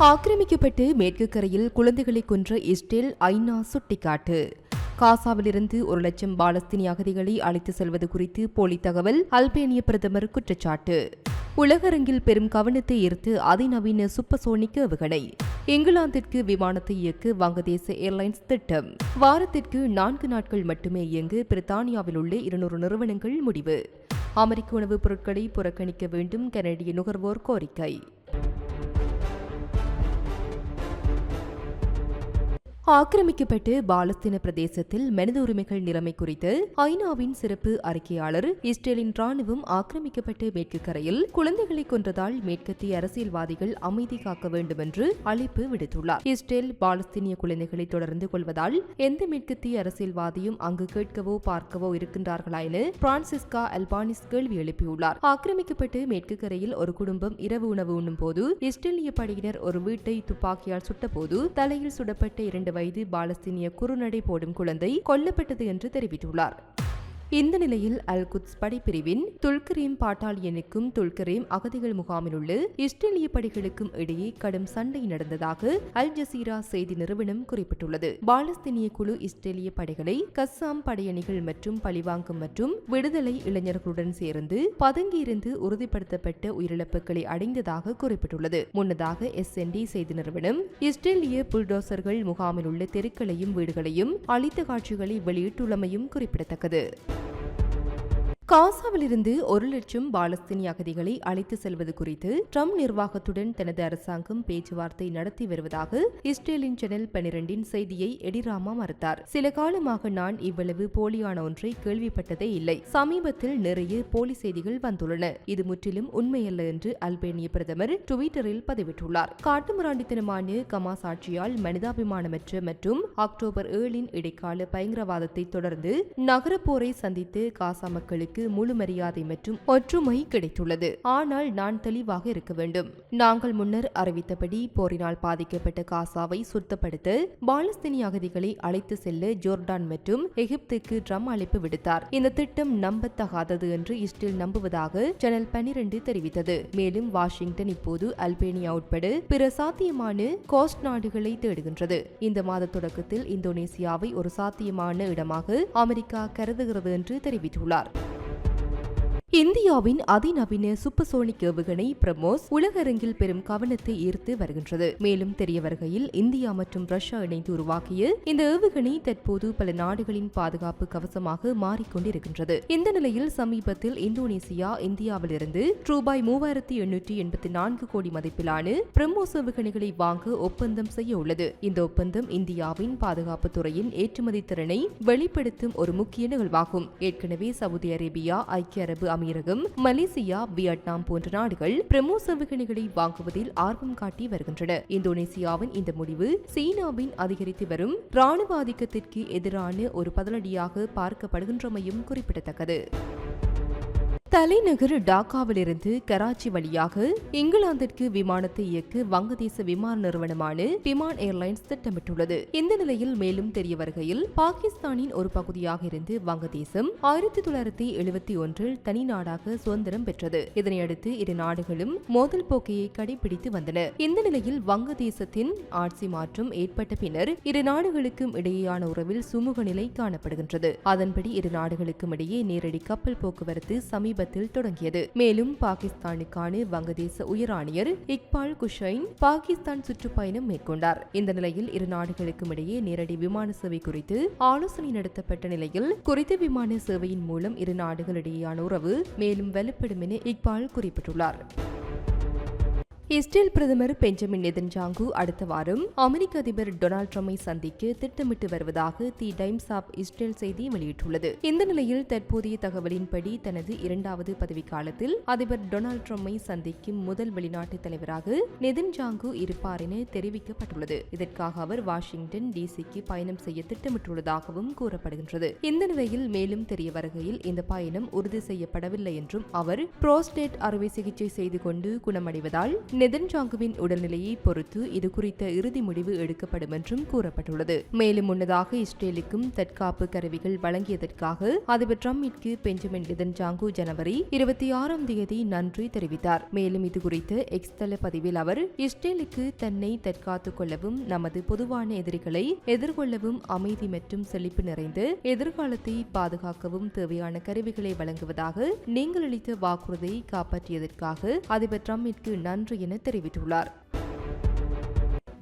ஆக்கிரமிக்கப்பட்டு மேற்கு கரையில் குழந்தைகளை கொன்ற இஸ்ரேல் ஐநா சுட்டிக்காட்டு. காசாவிலிருந்து ஒரு லட்சம் பாலஸ்தீனி அகதிகளை அழைத்து செல்வது குறித்து போலி தகவல் அல்பேனிய பிரதமர் குற்றச்சாட்டு. உலகரங்கில் பெரும் கவனத்தை ஈர்த்து அதிநவீன சூப்பர்சோனிக் ஏவுகணை. இங்கிலாந்திற்கு விமானத்தை இயக்க வங்கதேச ஏர்லைன்ஸ் திட்டம். வாரத்திற்கு நான்கு நாட்கள் மட்டுமே இயங்கு பிரித்தானியாவில் உள்ள இருநூறு நிறுவனங்கள் முடிவு. அமெரிக்க உணவுப் பொருட்களை புறக்கணிக்க வேண்டும் கனடிய நுகர்வோர் கோரிக்கை. ஆக்கிரமிக்கப்பட்டு பாலஸ்தீன பிரதேசத்தில் மனித உரிமைகள் நிலைமை குறித்து ஐநாவின் சிறப்பு அறிக்கையாளர் இஸ்ரேலின் ராணுவம் ஆக்கிரமிக்கப்பட்டு மேற்கு கரையில் குழந்தைகளை கொன்றதால் மேற்கத்திய அரசியல்வாதிகள் அமைதி காக்க வேண்டும் என்று அழைப்பு விடுத்துள்ளார். இஸ்ரேல் பாலஸ்தீனிய குழந்தைகளை தொடர்ந்து கொள்வதால் எந்த மேற்கத்திய அரசியல்வாதியும் அங்கு கேட்கவோ பார்க்கவோ இருக்கின்றார்களா என பிரான்சிஸ்கா அல்பானிஸ் கேள்வி எழுப்பியுள்ளார். ஆக்கிரமிக்கப்பட்டு மேற்கு கரையில் ஒரு குடும்பம் இரவு உணவு உண்ணும் போது இஸ்ரேலிய படையினர் ஒரு வீட்டை துப்பாக்கியால் சுட்டபோது தலையில் சுடப்பட்ட இரண்டு வயது பாலஸ்தீனிய குறுநடை போடும் குழந்தை கொல்லப்பட்டது என்று தெரிவித்துள்ளார். இந்த நிலையில் அல் குத்ஸ் படைப்பிரிவின் துல்கரீம் பாட்டாளியனுக்கும் துல்கரீம் அகதிகள் முகாமில் உள்ள இஸ்ரேலிய படைகளுக்கும் இடையே கடும் சண்டை நடந்ததாக அல் ஜசீரா செய்தி நிறுவனம் குறிப்பிட்டுள்ளது. பாலஸ்தீனிய குழு இஸ்ரேலிய படைகளை கஸ்ஸாம் படையணிகள் மற்றும் பழிவாங்கும் மற்றும் விடுதலை இளைஞர்களுடன் சேர்ந்து பதுங்கியிருந்து உறுதிப்படுத்தப்பட்ட உயிரிழப்புகளை அடைந்ததாக குறிப்பிட்டுள்ளது. முன்னதாக எஸ் செய்தி நிறுவனம் இஸ்ரேலிய புல்டோசர்கள் முகாமில் உள்ள தெருக்களையும் வீடுகளையும் அளித்த காட்சிகளை வெளியிட்டுள்ளமையும் குறிப்பிடத்தக்கது. காசாவிலிருந்து ஒரு லட்சம் பாலஸ்தீனி அகதிகளை அழைத்து செல்வது குறித்து ட்ரம்ப் நிர்வாகத்துடன் தனது அரசாங்கம் பேச்சுவார்த்தை நடத்தி வருவதாக இஸ்ரேலின் சேனல் பனிரெண்டின் செய்தியை எடிராமா மறுத்தார். சில காலமாக நான் இவ்வளவு போலியான ஒன்றை கேள்விப்பட்டதே இல்லை. சமீபத்தில் நிறைய போலி செய்திகள் வந்துள்ளன. இது முற்றிலும் உண்மையல்ல என்று அல்பேனிய பிரதமர் டுவிட்டரில் பதிவிட்டுள்ளார். காட்டுமிராண்டித்தனமான கமாஸ் ஆட்சியால் மனிதாபிமானமற்ற மற்றும் அக்டோபர் ஏழின் இடைக்கால பயங்கரவாதத்தை தொடர்ந்து நகரப்போரை சந்தித்து காசா மக்களுக்கு முழு மரியாதை மற்றும் ஒற்றுமை கிடைத்துள்ளது. ஆனால் நான் தெளிவாக இருக்க வேண்டும். நாங்கள் முன்னர் அறிவித்தபடி போரினால் பாதிக்கப்பட்ட காசாவை சுத்தப்படுத்த பாலஸ்தீனிய அகதிகளை அழைத்து செல்ல ஜோர்டான் மற்றும் எகிப்துக்கு ட்ரம் அழைப்பு விடுத்தார். இந்த திட்டம் நம்பத்தகாதது என்று இஸ்ரேல் நம்புவதாக சேனல் பனிரெண்டு தெரிவித்தது. மேலும் வாஷிங்டன் இப்போது அல்பேனியா உட்பட பிற சாத்தியமான கோஸ்ட் நாடுகளை தேடுகின்றது. இந்த மாத தொடக்கத்தில் இந்தோனேசியாவை ஒரு சாத்தியமான இடமாக அமெரிக்கா கருதுகிறது என்று தெரிவித்துள்ளார். இந்தியாவின் அதிநவீன சூப்பர்சோனிக் ஏவுகணை பிரமோஸ் உலகரங்கில் பெரும் கவனத்தை ஈர்த்து வருகின்றது. மேலும் தெரிய வருகையில் இந்தியா மற்றும் ரஷ்யா இணைந்து உருவாக்கிய இந்த ஏவுகணை தற்போது பல நாடுகளின் பாதுகாப்பு கவசமாக மாறிக்கொண்டிருக்கின்றது. இந்த நிலையில் சமீபத்தில் இந்தோனேசியா இந்தியாவிலிருந்து ரூபாய் மூவாயிரத்தி எண்ணூற்றி எண்பத்தி நான்கு கோடி மதிப்பிலான பிரம்மோஸ் ஏவுகணைகளை வாங்க ஒப்பந்தம் செய்ய உள்ளது. இந்த ஒப்பந்தம் இந்தியாவின் பாதுகாப்பு துறையின் ஏற்றுமதி திறனை வெளிப்படுத்தும் ஒரு முக்கிய நிகழ்வாகும். ஏற்கனவே சவுதி அரேபியா ஐக்கிய அரபு அமீரகம் மலேசியா வியட்நாம் போன்ற நாடுகள் பிரமோ சவுகணிகளை வாங்குவதில் ஆர்வம் காட்டி வருகின்றன. இந்தோனேசியாவின் இந்த முடிவு சீனாவின் அதிகரித்து வரும் ராணுவ ஆதிக்கத்திற்கு எதிரான ஒரு பதிலடியாக பார்க்கப்படுகின்றமையும் குறிப்பிடத்தக்கது. தலைநகர் டாக்காவிலிருந்து கராச்சி வழியாக இங்கிலாந்திற்கு விமானத்தை இயக்க வங்கதேச விமான நிறுவனமான விமான் ஏர்லைன்ஸ் திட்டமிட்டுள்ளது. இந்த நிலையில் மேலும் தெரிய வருகையில் பாகிஸ்தானின் ஒரு பகுதியாக இருந்து வங்கதேசம் ஆயிரத்தி தொள்ளாயிரத்தி எழுபத்தி ஒன்றில் தனி நாடாக சுதந்திரம் பெற்றது. இதனையடுத்து இரு நாடுகளும் மோதல் போக்கையை கடைபிடித்து வந்தன. இந்த நிலையில் வங்கதேசத்தின் ஆட்சி மாற்றம் ஏற்பட்ட பின்னர் இரு நாடுகளுக்கும் இடையேயான உறவில் சுமூக நிலை காணப்படுகின்றது. அதன்படி இரு நாடுகளுக்கும் இடையே நேரடி கப்பல் போக்குவரத்து சமீப சமீபத்தில் தொடங்கியது. மேலும் பாகிஸ்தானுக்கான வங்கதேச உயர் ஆணையர் இக்பால் குஷைன் பாகிஸ்தான் சுற்றுப்பயணம் மேற்கொண்டார். இந்த நிலையில் இரு நாடுகளுக்கும் இடையே நேரடி விமான சேவை குறித்து ஆலோசனை நடத்தப்பட்ட நிலையில் குறித்த விமான சேவையின் மூலம் இரு நாடுகளிடையேயான உறவு மேலும் வலுப்படும் என இக்பால் குறிப்பிட்டுள்ளார். இஸ்ரேல் பிரதமர் பெஞ்சமின் நெதன்ஜாங்கு அடுத்த வாரம் அமெரிக்க அதிபர் டொனால்ட் ட்ரம்பை சந்திக்க திட்டமிட்டு வருவதாக தி டைம்ஸ் ஆப் இஸ்ரேல் செய்தி வெளியிட்டுள்ளது. இந்த நிலையில் தற்போதைய தகவலின்படி தனது இரண்டாவது பதவிக்காலத்தில் அதிபர் டொனால்ட் ட்ரம்பை சந்திக்கும் முதல் வெளிநாட்டு தலைவராக நெதன்ஜாங்கு இருப்பார் என தெரிவிக்கப்பட்டுள்ளது. இதற்காக அவர் வாஷிங்டன் டிசிக்கு பயணம் செய்ய திட்டமிட்டுள்ளதாகவும் கூறப்படுகின்றது. இந்த நிலையில் மேலும் தெரிய வருகையில் இந்த பயணம் உறுதி செய்யப்படவில்லை என்றும் அவர் புரோஸ்டேட் அறுவை சிகிச்சை செய்து கொண்டு குணமடைவதால் நெதன்ஜாங்குவின் உடல்நிலையை பொறுத்து இது குறித்த இறுதி முடிவு எடுக்கப்படும் என்றும் கூறப்பட்டுள்ளது. மேலும் முன்னதாக இஸ்ரேலுக்கும் தற்காப்பு கருவிகள் வழங்கியதற்காக அதிபர் டிரம்பிற்கு பெஞ்சமின் நெதன்ஜாங்கு ஜனவரி இருபத்தி ஆறாம் தேதி நன்றி தெரிவித்தார். மேலும் இது எக்ஸ் தள பதிவில் அவர் இஸ்ரேலுக்கு தன்னை தற்காத்துக் கொள்ளவும் நமது பொதுவான எதிரிகளை எதிர்கொள்ளவும் அமைதி மற்றும் செழிப்பு நிறைந்து எதிர்காலத்தை பாதுகாக்கவும் தேவையான கருவிகளை வழங்குவதாக நீங்கள் அளித்த வாக்குறுதியை காப்பாற்றியதற்காக அதிபர் டிரம்பிற்கு நன்றி என தெரிவித்துள்ளார்.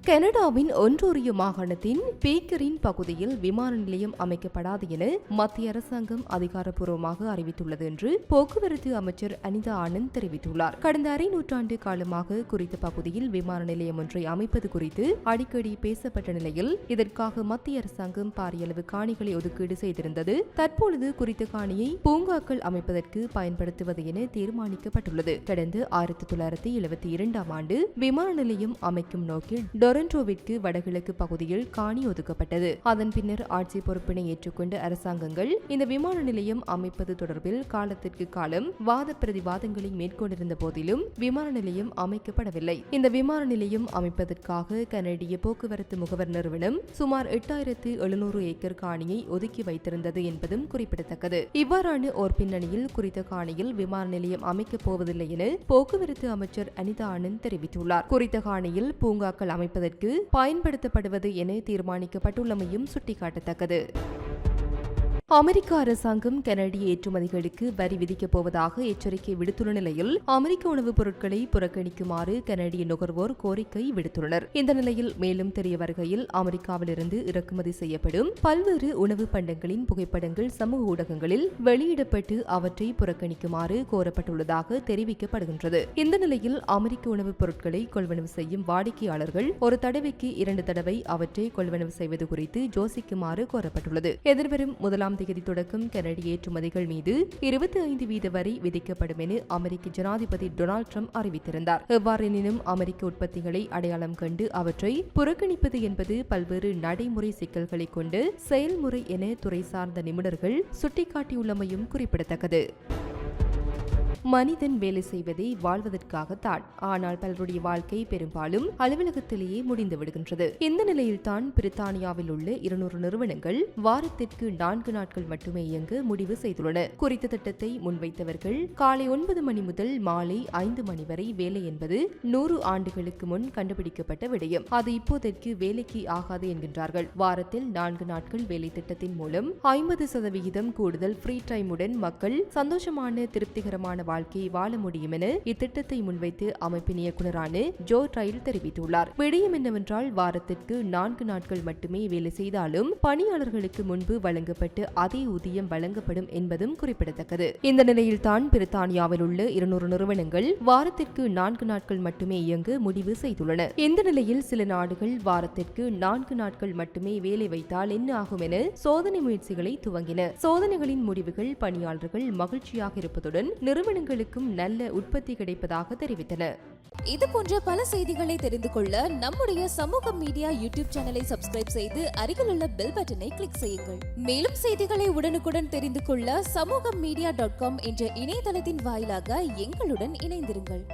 கனடாவின் ஒன்றோரிய மாகாணத்தின் பீக்கரின் பகுதியில் விமான நிலையம் அமைக்கப்படாது என மத்திய அரசாங்கம் அதிகாரப்பூர்வமாக அறிவித்துள்ளது என்று போக்குவரத்து அமைச்சர் அனிதா ஆனந்த் தெரிவித்துள்ளார். கடந்த அரை நூற்றாண்டு காலமாக குறித்த பகுதியில் விமான நிலையம் ஒன்றை அமைப்பது குறித்து அடிக்கடி பேசப்பட்ட நிலையில் இதற்காக மத்திய அரசாங்கம் பாரியளவு காணிகளை ஒதுக்கீடு செய்திருந்தது. தற்பொழுது குறித்த காணியை பூங்காக்கள் அமைப்பதற்கு பயன்படுத்துவது என தீர்மானிக்கப்பட்டுள்ளது. கடந்த ஆயிரத்தி தொள்ளாயிரத்தி எழுபத்தி இரண்டாம் ஆண்டு விமான நிலையம் அமைக்கும் நோக்கில் டொரண்டோவிற்கு வடகிழக்கு பகுதியில் காணி ஒதுக்கப்பட்டது. அதன் பின்னர் ஆட்சி பொறுப்பினை ஏற்றுக்கொண்ட அரசாங்கங்கள் இந்த விமான நிலையம் அமைப்பது தொடர்பில் காலத்திற்கு காலம் வாத பிரதிவாதங்களை மேற்கொண்டிருந்த போதிலும் விமான நிலையம் அமைக்கப்படவில்லை. இந்த விமான நிலையம் அமைப்பதற்காக கனடிய போக்குவரத்து முகவர் நிறுவனம் சுமார் எட்டாயிரத்து எழுநூறு ஏக்கர் காணியை ஒதுக்கி வைத்திருந்தது என்பதும் குறிப்பிடத்தக்கது. இவ்வாறான ஓர் பின்னணியில் குறித்த காணியில் விமான நிலையம் அமைக்கப் போவதில்லை என போக்குவரத்து அமைச்சர் அனிதா ஆனந்த் தெரிவித்துள்ளார். குறித்த காணியில் பூங்காக்கள் அமைப்பது பயன்படுத்தப்படுவது என தீர்மானிக்கப்பட்டுள்ளமையும் சுட்டிக்காட்டத்தக்கது. அமெரிக்க அரசாங்கம் கனடிய ஏற்றுமதிகளுக்கு வரி விதிக்கப் போவதாக எச்சரிக்கை விடுத்துள்ள நிலையில் அமெரிக்க உணவுப் பொருட்களை புறக்கணிக்குமாறு கனடிய நுகர்வோர் கோரிக்கை விடுத்துள்ளனர். இந்த நிலையில் மேலும் தெரிய வருகையில் அமெரிக்காவிலிருந்து இறக்குமதி செய்யப்படும் பல்வேறு உணவு பண்டங்களின் புகைப்படங்கள் சமூக ஊடகங்களில் வெளியிடப்பட்டு அவற்றை புறக்கணிக்குமாறு கோரப்பட்டுள்ளதாக தெரிவிக்கப்படுகின்றது. இந்த நிலையில் அமெரிக்க உணவுப் பொருட்களை கொள்வனவு செய்யும் வாடிக்கையாளர்கள் ஒரு தடவைக்கு இரண்டு தடவை அவற்றை கொள்வனவு செய்வது குறித்து யோசிக்குமாறு கோரப்பட்டுள்ளது. எதிர்வரும் முதலாம் தேதி தொடக்கம். கனடி ஏற்றுமதிகள் மீது இருபத்தி ஐந்து வீத வரி விதிக்கப்படும் என அமெரிக்க ஜனாதிபதி டொனால்டு ட்ரம்ப் அறிவித்திருந்தார். எவ்வாறெனினும் அமெரிக்க உற்பத்திகளை அடையாளம் கண்டு அவற்றை புறக்கணிப்பது என்பது பல்வேறு நடைமுறை சிக்கல்களை கொண்டு செயல்முறை என துறை சார்ந்த நிபுணர்கள் சுட்டிக்காட்டியுள்ளமையும் குறிப்பிடத்தக்கது. மனிதன் வேலை செய்வதை வாழ்வதற்காகத்தான். ஆனால் பலருடைய வாழ்க்கை பெரும்பாலும் அலுவலகத்திலேயே முடிந்து விடுகின்றது. இந்த நிலையில்தான் பிரித்தானியாவில் உள்ள இருநூறு நிறுவனங்கள் வாரத்திற்கு நான்கு நாட்கள் மட்டுமே இயங்க முடிவு செய்துள்ளன. குறித்த திட்டத்தை முன்வைத்தவர்கள் காலை ஒன்பது மணி முதல் மாலை ஐந்து மணி வரை வேலை என்பது நூறு ஆண்டுகளுக்கு முன் கண்டுபிடிக்கப்பட்ட விடயம். அது இப்போதைக்கு வேலைக்கு ஆகாது என்கின்றார்கள். வாரத்தில் நான்கு நாட்கள் வேலை திட்டத்தின் மூலம் ஐம்பது சதவிகிதம் கூடுதல் ஃப்ரீ டைமுடன் மக்கள் சந்தோஷமான திருப்திகரமான வாழ்க்கையை வாழ முடியும் என இத்திட்டத்தை முன்வைத்து அமைப்பின் இயக்குநரான ஜோ ட்ரைல் தெரிவித்துள்ளார். விடயம் என்னவென்றால் வாரத்திற்கு நான்கு நாட்கள் மட்டுமே வேலை செய்தாலும் பணியாளர்களுக்கு முன்பு வழங்கப்பட்டு அதே ஊதியம் வழங்கப்படும் என்பதும் குறிப்பிடத்தக்கது. இந்த நிலையில்தான் பிரித்தானியாவில் உள்ள இருநூறு நிறுவனங்கள் வாரத்திற்கு நான்கு நாட்கள் மட்டுமே இயங்க முடிவு செய்துள்ளன. இந்த நிலையில் சில நாடுகள் வாரத்திற்கு நான்கு நாட்கள் மட்டுமே வேலை வைத்தால் என்ன ஆகும் என சோதனை முயற்சிகளை துவங்கின. சோதனைகளின் முடிவுகள் பணியாளர்கள் மகிழ்ச்சியாக இருப்பதுடன் நிறுவனங்கள் நிறுவனங்களுக்கும் நல்ல உற்பத்தி கிடைப்பதாக தெரிவித்தன இது போன்ற பல செய்திகளை தெரிந்து கொள்ள நம்முடைய சமூக மீடியா யூடியூப் சேனலை சப்ஸ்கிரைப் செய்து அருகில் உள்ள பெல் பட்டனை கிளிக் செய்யுங்கள். மேலும் செய்திகளை உடனுக்குடன் தெரிந்து கொள்ள சமூக மீடியா டாட் காம் என்ற இணையதளத்தின் வாயிலாக எங்களுடன் இணைந்திருங்கள்.